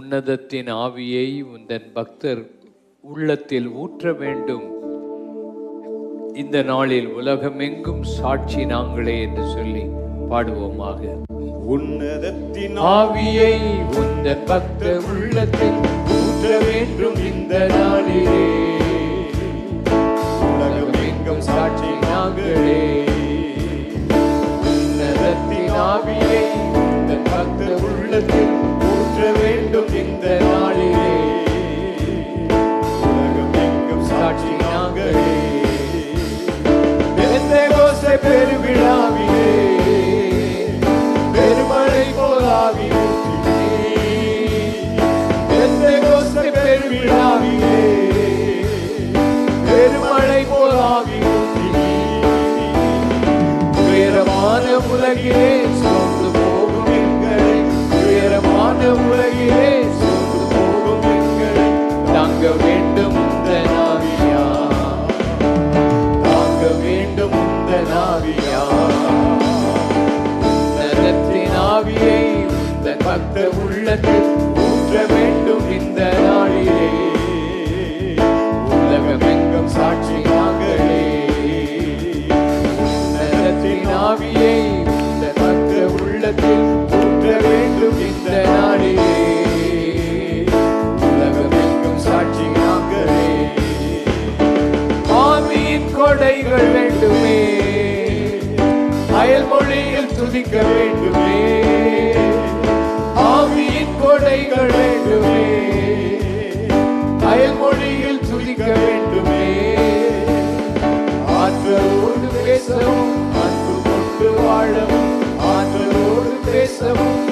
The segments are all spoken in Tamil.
உன்னதத்தின் ஆவியை உந்தன் பக்தர் உள்ளத்தில் ஊற்ற வேண்டும். இந்த நாளில் உலகமெங்கும் சாட்சி நாங்களே என்று சொல்லி பாடுவோமாக. உன்னதத்தின் ஆவியை உந்தன் பக்தர் உள்ளத்தில் ஊற்ற வேண்டும் இந்த நாளிலே. உலகமெங்கும் சாட்சி நாங்களே. பெருவிழாவிலே பெருமழை எந்த பெந்தேகோஸ்தே பெருவிழாவிலே பெருமழை போலாவிலே. உயரமான உலகிலே சொந்து போகும் எங்களை உயரமான உலகிலே சொந்து போகும் எங்களை தங்கவே பக்த உள்ளத்தில் ஊற்ற வேண்டும் இந்த நாளிலே. உலகம் எங்கும் சாட்சி நாங்களே நரத்தின் ஆவியை இந்த பக்த உள்ளத்தில் ஊற்ற வேண்டும் இந்த நாளிலே. உலகம் எங்கும் சாட்சி நாங்களே ஆவியின் கொடைகள் வேண்டுமே. அயல் மொழியில் துதிக்க துதிக்க வேண்டுமே. ஆற்றலோடு பேசவும் அன்பு கொண்டு வாழவும் ஆற்றலோடு பேசவும்.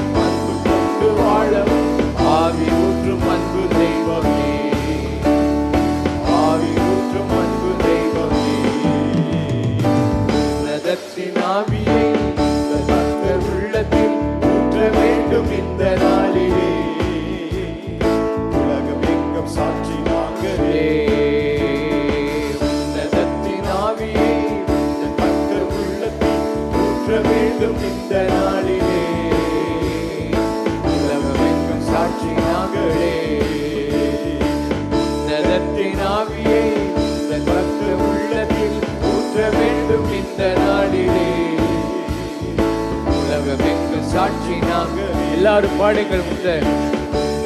எல்லாரும் பாடுங்கள் முதல்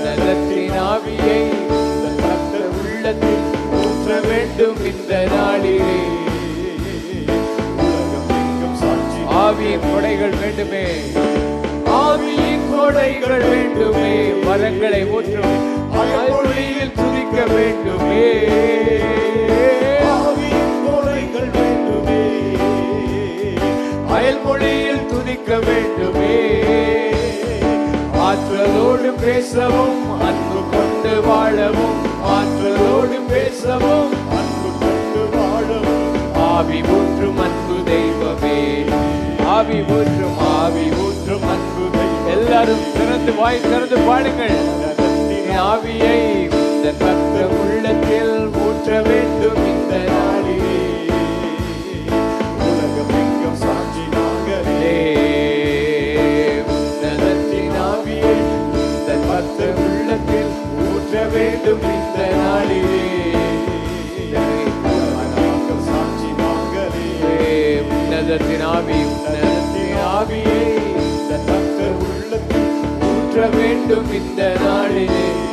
நலத்தின் ஆவியை உள்ளத்தில் ஊற்ற வேண்டும் இந்த நாளிலே. ஆவியின் கொடைகள் வேண்டுமே. ஆவியின் கொடைகள் வேண்டுமே. மரங்களை ஊற்றும் அயல்மொழியில் துதிக்க வேண்டுமே. ஆவியின் கொடைகள் வேண்டுமே. அயல்மொழியில் துதிக்க வேண்டும். ஆற்றலோடு பேசவும் அன்பு கொண்டு வாழவும் ஆற்றலோடு பேசவும் அன்பு கொண்டு வாழவும். ஆவி ஊற்றும் அன்பு தெய்வமே. ஆவி ஊற்றும் ஆவி ஊற்றும் அன்பு எல்லாரும் திறந்து வாய் திறந்து பாடுங்கள். ஆவியை இந்த பக்த உள்ளத்தில் ஊற்ற வேண்டும். இந்த நாளில் உள்ளத்தில் ஊற்ற வேண்டும் இந்த நாளிலே. சாட்சி நாங்களே உன்னதத்தின் ஆவி உன்னதத்தின் ஆவியே. இந்த தக்க உள்ளத்தில் ஊற்ற வேண்டும் இந்த நாளிலே.